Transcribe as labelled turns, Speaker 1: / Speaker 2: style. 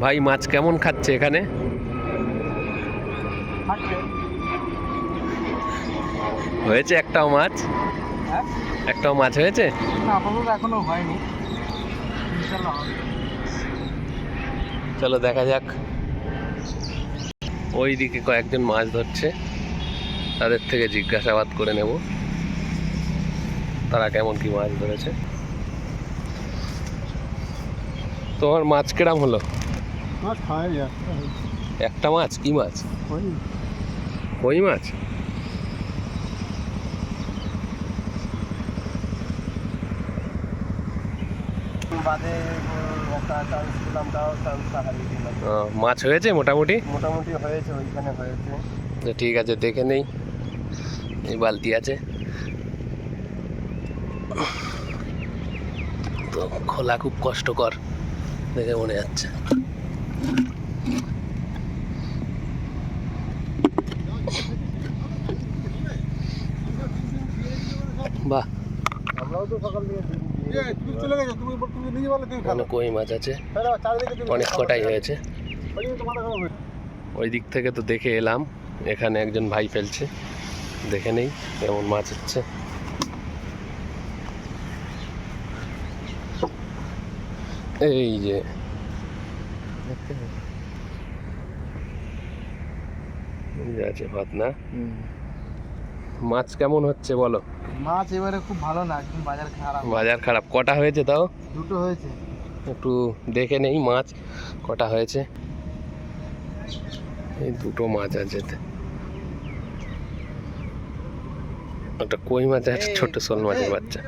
Speaker 1: ভাই মাছ কেমন খাচ্ছে এখানে? হয়েছে একটাও মাছ?
Speaker 2: হ্যাঁ?
Speaker 1: একটাও মাছ হয়েছে?
Speaker 2: এখনও হয়নি।
Speaker 1: চলো দেখা যাক। ওই দিকে কয়েকজন মাছ ধরছে। তাদের থেকে জিজ্ঞাসাবাদ করে নেব। তারা কেমন কি মাছ ধরেছে। তোমার মাছ কিরাম হলো?
Speaker 2: মাছ খাওয়াই
Speaker 1: একটা মাছ? কি মাছ?
Speaker 2: ওই
Speaker 1: কই মাছ? মাছ হয়েছে মোটামুটি?
Speaker 2: মোটামুটি হয়েছে ওইখানে হয়েছে।
Speaker 1: ঠিক আছে দেখে নেই। এই বালতি আছে। তো খোলা খুব কষ্টকর দেখে মনে যাচ্ছে বাহ। কই মাছ আছে। অনেক কটাই হয়েছে।
Speaker 2: ওই
Speaker 1: দিক থেকে তো দেখে এলাম। এখানে একজন ভাই ফেলছে। দেখে নেই কেমন মাছ হচ্ছে। এই যে এই যে আছে ভাতনা মাছ কেমন হচ্ছে বলো?
Speaker 2: মাছ এবারে খুব ভালো না একদম বাজার খারাপ।
Speaker 1: বাজার খারাপ। কটা হয়েছে তাও?
Speaker 2: দুটো হয়েছে।
Speaker 1: একটু দেখে নেই মাছ কটা হয়েছে? এই দুটো মাছ আছে। একটা কই মাছ আছে একটা ছোট শোল মাছের বাচ্চা।